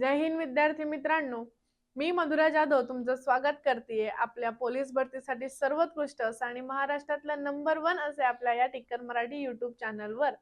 जय हिंद विद्यार्थी मित्रांनो. मी मधुरा जाधव तुमचं स्वागत करते आपल्या पोलीस भरतीसाठी सर्वोत्कृष्ट असं आणि महाराष्ट्रातलं नंबर वन असे आपल्या या टिक्कर मराठी युट्यूब चॅनलवर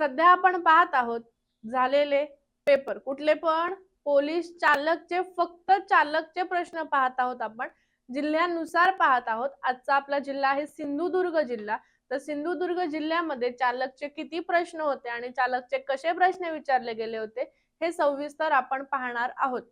सध्या आपण पाहत आहोत झालेले पेपर कुठले पण पोलीस चालकचे फक्त चालकचे प्रश्न पाहत आहोत आपण. जिल्ह्यानुसार पाहत आहोत. आजचा आपला जिल्हा आहे सिंधुदुर्ग जिल्हा. तर सिंधुदुर्ग जिल्ह्यामध्ये चालकचे किती प्रश्न होते आणि चालकचे कसे प्रश्न विचारले गेले होते? हे सविस्तर आपण पाहणार आहोत.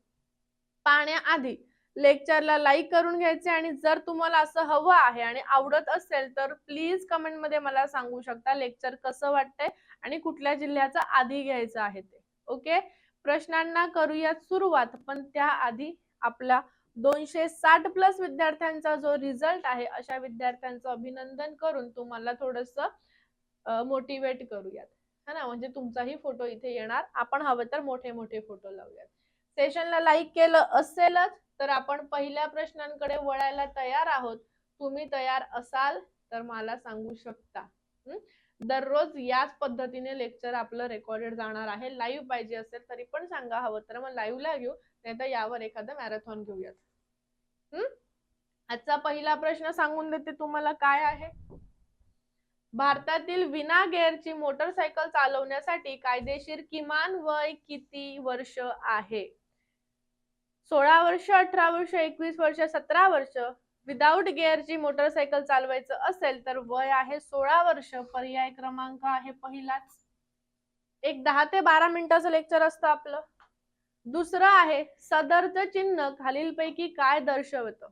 पाहण्याआधी लेक्चरला लाईक करून घ्यायचे आणि जर तुम्हाला असं हवं आहे आणि आवडत असेल तर प्लीज कमेंटमध्ये मला सांगू शकता लेक्चर कसं वाटतंय आणि कुठल्या जिल्ह्याचा आधी घ्यायचं आहे ते. ओके? प्रश्नांना करूयात सुरुवात पण त्याआधी आपला दोनशे साठ प्लस विद्यार्थ्यांचा जो रिझल्ट आहे अशा विद्यार्थ्यांचं अभिनंदन करून तुम्हाला थोडस मोटिवेट करूयात. है ना म्हणजे तुमचाही फोटो इथे येणार. आपण हवं तर मोठे मोठे फोटो लावूयात. सेशनला लाईक केलं असेलच तर आपण पहिल्या प्रश्नांकडे वळायला तयार आहोत. तुम्ही तयार असाल तर मला सांगू शकता. दररोज याच पद्धतीने लेक्चर आपलं रेकॉर्डेड जाणार आहे. लाईव्ह पाहिजे असेल तरी पण सांगा हवं तर मग लाईव्हला घेऊ नाही तर यावर एखादं मॅरेथॉन घेऊयात. हम्म आजचा पहिला प्रश्न सांगून देते तुम्हाला काय आहे? भारतातील विना गेअरची मोटरसायकल चालवण्यासाठी कायदेशीर किमान वय किती वर्ष आहे? सोळा वर्ष अठरा वर्ष एकवीस वर्ष सतरा वर्ष विदाऊट गेअरची मोटरसायकल चालवायचं असेल तर वय आहे सोळा वर्ष. पर्याय क्रमांक आहे पहिलाच. एक दहा ते बारा मिनिटाचं लेक्चर असतं आपलं. दुसरं आहे सदरचं चिन्ह खालीलपैकी काय दर्शवतं?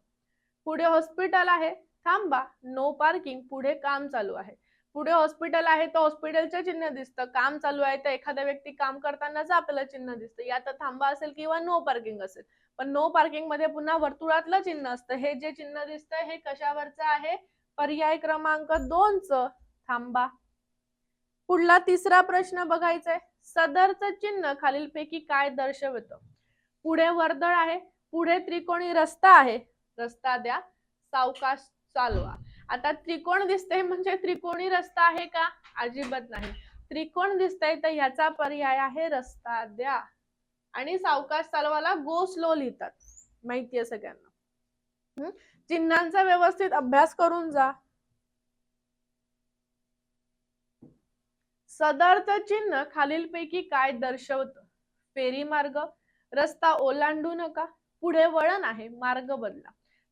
पुढे हॉस्पिटल आहे थांबा. नो पार्किंग पुढे काम चालू आहे. पुढे हॉस्पिटल आहे तर हॉस्पिटलचं चिन्ह दिसतं. काम चालू आहे तर एखाद्या व्यक्ती काम करतानाच आपल्याला चिन्ह दिसतं. या तर थांबा असेल किंवा नो पार्किंग असेल. पण नो पार्किंगमध्ये पुन्हा वर्तुळातलं चिन्ह असतं. हे जे चिन्ह दिसतं हे कशावरचं आहे? पर्याय क्रमांक दोनच. थांबा. पुढला तिसरा प्रश्न बघायचा आहे सदरचं चिन्ह खालीलपैकी काय दर्शवतं? पुढे वर्दळ आहे. पुढे त्रिकोणी रस्ता आहे. रस्ता द्या. सावकाश चालवा. आता त्रिकोण दिसतंय म्हणजे त्रिकोणी रस्ता आहे का? अजिबात नाही. त्रिकोण दिसतंय तर ह्याचा पर्याय आहे रस्ता द्या. आणि सावकाश चालवाला गो स्लो लिहितात. माहितीये सगळ्यांना. चिन्हांचा व्यवस्थित अभ्यास करून जा. सदर्थ चिन्ह खालीलपैकी काय दर्शवत? फेरी मार्ग रस्ता ओलांडू नका. पुढे वळण आहे मार्ग बदला.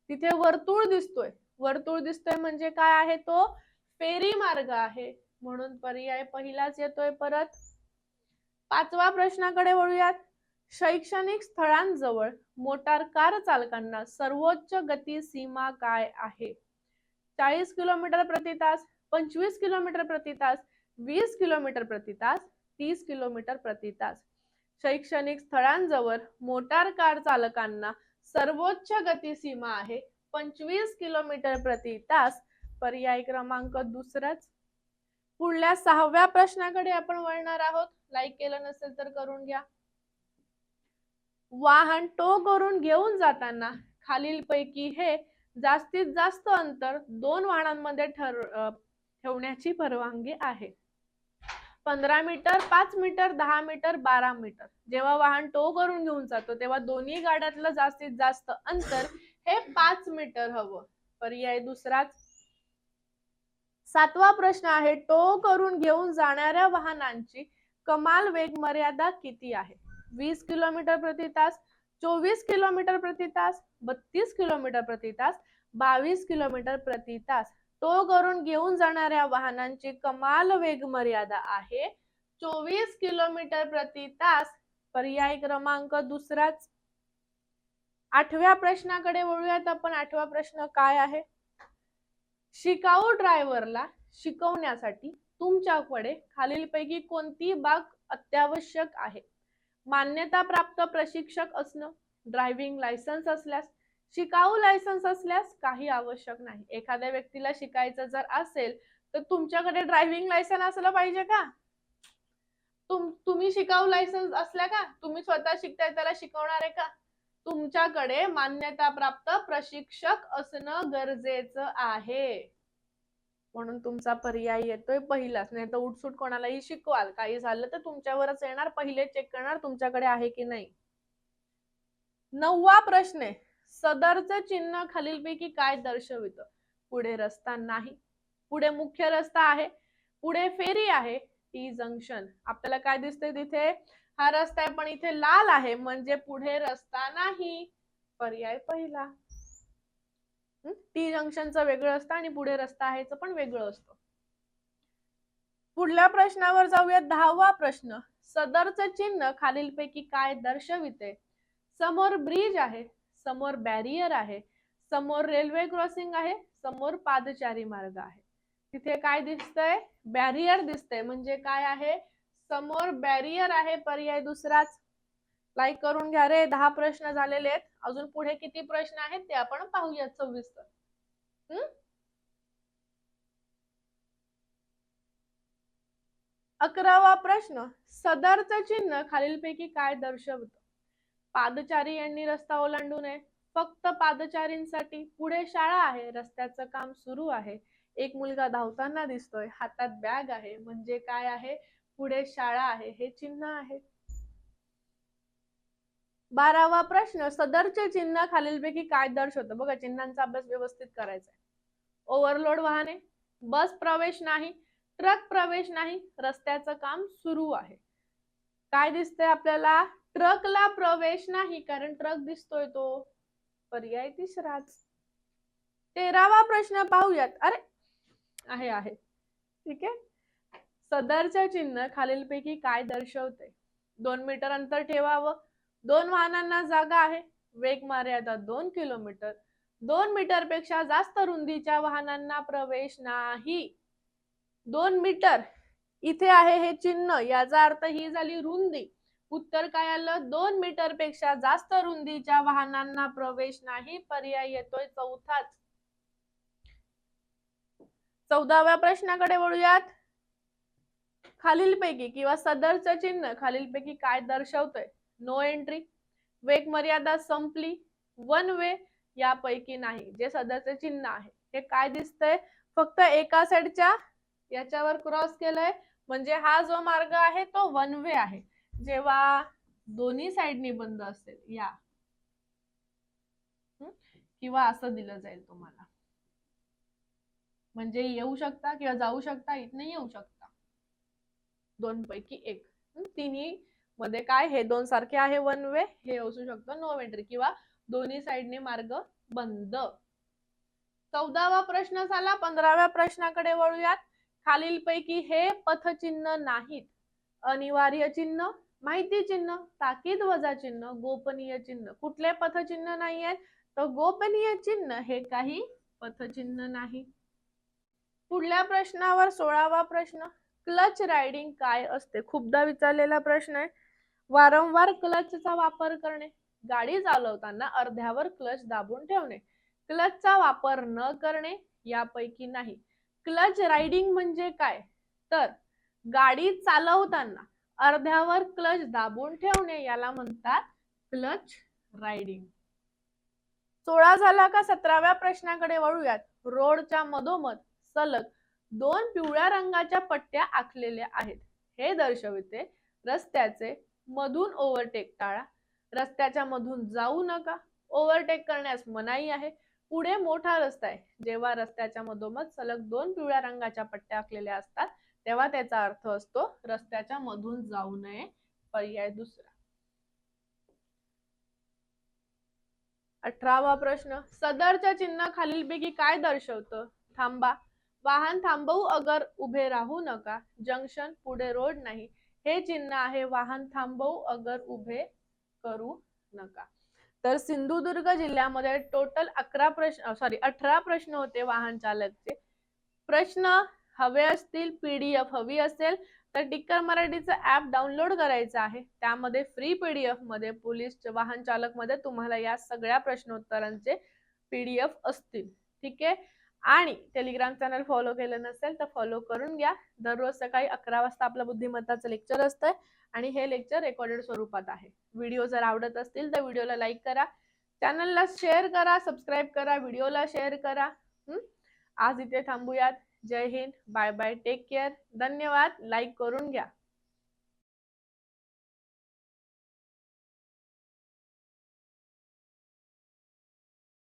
तिथे वर्तुळ दिसतोय. वर्तुळ दिसतोय म्हणजे काय आहे तो? फेरी मार्ग आहे. म्हणून पर्याय पहिलाच येतोय परत. पाचवा प्रश्नाकडे वळूयात. शैक्षणिक स्थळांजवळ मोटार कार चालकांना सर्वोच्च गती सीमा काय आहे? चाळीस किलोमीटर प्रति तास पंचवीस किलोमीटर प्रति तास वीस किलोमीटर प्रति तास तीस किलोमीटर प्रति तास. शैक्षणिक स्थळांजवळ मोटार कार चालकांना सर्वोच्च गती सीमा आहे. पंचवीस किलोमीटर प्रति तास पर्याय क्रमांक दुसराच. पुढल्या सहाव्या प्रश्नाकडे आपण वळणार आहोत. लाईक केलं नसेल तर करून घ्या. वाहन टो करून घेऊन जाताना खालीलपैकी हे जास्तीत जास्त अंतर दोन वाहनांमध्ये ठर ठेवण्याची परवानगी आहे. पंधरा मीटर पाच मीटर दहा मीटर बारा मीटर. जेव्हा वाहन टो करून घेऊन जातो तेव्हा दोन्ही गाड्यातलं जास्तीत जास्त अंतर हे पाच मीटर हवं. पर्याय दुसराच. सातवा प्रश्न आहे टो करून घेऊन जाणाऱ्या वाहनांची कमाल वेग मर्यादा किती आहे? वीस किलोमीटर प्रति तास चोवीस किलोमीटर प्रति तास बत्तीस किलोमीटर प्रति तास बावीस किलोमीटर प्रति तास. टो करून घेऊन जाणाऱ्या वाहनांची कमाल वेग मर्यादा आहे. चोवीस किलोमीटर प्रति तास पर्याय क्रमांक दुसराच. आठव्या प्रश्नाकडे वळूयात आपण. आठवा प्रश्न काय आहे? शिकाऊ ड्रायव्हरला शिकवण्यासाठी तुमच्याकडे खालीलपैकी कोणती बाब अत्यावश्यक आहे? मान्यता प्राप्त प्रशिक्षक असणं ड्रायव्हिंग लायसन्स असल्यास शिकाऊ लायसन्स असल्यास काही आवश्यक नाही. एखाद्या व्यक्तीला शिकायचं जर असेल तर तुमच्याकडे ड्रायव्हिंग लायसन्स असलं पाहिजे का? तुम तुम्ही शिकाऊ लायसन्स असल्या का? तुम्ही स्वतः शिकताय त्याला शिकवणार आहे का? तुमच्याकडे मान्यता प्राप्त प्रशिक्षक असणं गरजेचं आहे. म्हणून तुमचा पर्याय येतोय पहिलाच. नाही तर उठसूट कोणालाही शिकवाल. काही झालं तर तुमच्यावरच येणार. पहिले चेक करणार तुमच्याकडे आहे की नाही. नववा प्रश्न आहे. सदरचं चिन्ह खालीलपैकी काय दर्शवितं? पुढे रस्ता नाही. पुढे मुख्य रस्ता आहे. पुढे फेरी आहे. T junction. आपल्याला काय दिसते तिथे? हा रस्ता आहे पण इथे लाल आहे म्हणजे पुढे रस्ता नाही. पर्याय पहिला. टी जंक्शनचं वेगळं असतं आणि पुढे रस्ता आहेच पण वेगळं असतं. पुढल्या प्रश्नावर जाऊया दहावा प्रश्न. सदरचं चिन्ह खालीलपैकी काय दर्शविते? समोर ब्रिज आहे. समोर बॅरियर आहे समोर रेल्वे क्रॉसिंग आहे समोर पादचारी मार्ग आहे. तिथे काय दिसतंय? बॅरियर दिसतंय. म्हणजे काय आहे? समोर बॅरियर आहे पर्याय दुसराच. लाईक करून घ्या रे दहा प्रश्न झालेले आहेत. अजून पुढे किती प्रश्न आहेत ते आपण पाहूयात सविस्तर हम्म अकरावा प्रश्न सदरचं चिन्ह खालीलपैकी काय दर्शवतं? पादचारी यांनी रस्ता ओलांडू नये. फक्त पादचारींसाठी पुढे शाळा आहे रस्त्याचं काम सुरू आहे. एक मुलगा धावताना दिसतोय हातात बॅग आहे. म्हणजे काय आहे? पुढे शाळा आहे हे चिन्ह आहे. बारावा प्रश्न सदरचे चिन्ह खालीलपैकी काय दर्शवतं बघा चिन्हांचा अभ्यास व्यवस्थित करायचा आहे ओव्हरलोड वाहने बस प्रवेश नाही ट्रक प्रवेश नाही रस्त्याचं काम सुरू आहे. काय दिसतंय आपल्याला? ट्रकला प्रवेश नाही कारण ट्रक दिसतोय तो. पर्याय तिसराच. तेरावा प्रश्न पाहूयात. अरे आहे आहे. ठीक आहे? सदरचं चिन्ह खालीलपैकी काय दर्शवते दोन मीटर अंतर ठेवावं. दोन वाहनांना जागा आहे. वेग मर्यादा दोन किलोमीटर. दोन मीटरपेक्षा जास्त रुंदीच्या वाहनांना प्रवेश नाही. दोन मीटर इथे आहे हे चिन्ह. याचा अर्थ ही झाली रुंदी. उत्तर काय आलं? दोन मीटरपेक्षा जास्त रुंदीच्या वाहनांना प्रवेश नाही पर्याय येतोय चौथाच. चौदाव्या प्रश्नाकडे वळूयात. खालीलपैकी किंवा सदरचं चिन्ह खालीलपैकी काय दर्शवतंय? नो एंट्री वेग मर्यादा संपली. वन वे यापैकी नाही जे सदरचे चिन्ह आहे. हे काय दिसतंय? फक्त एका साइडच्या याच्यावर क्रॉस केलंय. म्हणजे हा जो मार्ग आहे तो वन वे आहे. जेव्हा दोन्ही साइडने बंद असेल या. किंवा असं दिलं जाईल तुम्हाला. म्हणजे येऊ शकता किंवा जाऊ शकता इथनं येऊ शकता. दोन पैकी एक तिन्ही मध्ये काय? हे दोन सारखे आहे वन वे हे असू शकतं नो एंट्री किंवा दोन्ही साईडने मार्ग बंद. चौदावा प्रश्न झाला. पंधराव्या प्रश्नाकडे वळूयात. खालीलपैकी हे पथचिन्ह नाहीत. अनिवार्य चिन्ह. माहिती चिन्ह ताकीद वजा चिन्ह गोपनीय चिन्ह कुठले पथचिन्ह नाही आहेत? तर गोपनीय चिन्ह हे काही पथचिन्ह नाही. पुढल्या प्रश्नावर सोळावा प्रश्न. क्लच रायडिंग काय असते? खूपदा विचारलेला प्रश्न आहे. वारंवार क्लचचा वापर करणे. गाडी चालवताना अर्ध्यावर क्लच दाबून ठेवणे. क्लचचा वापर न करणे यापैकी नाही. क्लच रायडिंग म्हणजे काय? तर गाडी चालवताना अर्ध्यावर क्लच दाबून ठेवणे याला म्हणतात क्लच रायडिंग सोळा झाला का सतराव्या प्रश्नाकडे वळूयात. रोडच्या मधोमध सलग दोन पिवळ्या रंगाच्या पट्ट्या आखलेल्या आहेत. हे दर्शविते रस्त्याचे मधून ओव्हरटेक टाळा. रस्त्याच्या मधून जाऊ नका. ओव्हरटेक करण्यास मनाई आहे. पुढे मोठा रस्ता आहे. जेव्हा रस्त्याच्या मधोमध सलग दोन पिवळ्या रंगाच्या पट्ट्या आखलेल्या असतात तेव्हा त्याचा अर्थ असतो रस्त्याच्या मधून जाऊ नये पर्याय दुसरा. अठरावा प्रश्न सदरच्या चिन्ह खालीलपैकी काय दर्शवतं? थांबा. वाहन थांबवू अगर उभे राहू नका. जंक्शन पुढे रोड नाही. हे चिन्ह आहे वाहन थांबवू अगर उभे करू नका. तर सिंधुदुर्ग जिल्ह्यामध्ये टोटल अकरा प्रश्न सॉरी अठरा प्रश्न होते वाहन चालकचे. प्रश्न हवे असतील पीडीएफ हवी असेल तर टिक्कर मराठीचं ऍप डाउनलोड करायचं आहे. त्यामध्ये फ्री पीडीएफमध्ये पोलीस वाहन चालकमध्ये तुम्हाला या सगळ्या प्रश्नोत्तरांचे पीडीएफ असतील. ठीक आहे? आणि टेलिग्राम चॅनल फॉलो केलं नसेल तर फॉलो करून घ्या. दररोज सकाळी अकरा वाजता आपलं बुद्धिमत्ताचं लेक्चर असतंय आणि हे लेक्चर रेकॉर्डेड स्वरूपात आहे. व्हिडिओ जर आवडत असतील तर व्हिडिओला लाईक करा. चॅनलला शेअर करा सबस्क्राईब करा व्हिडिओला शेअर करा. आज इथे थांबूयात. Jai Hind bye bye take care धन्यवाद. लाईक करून घ्या.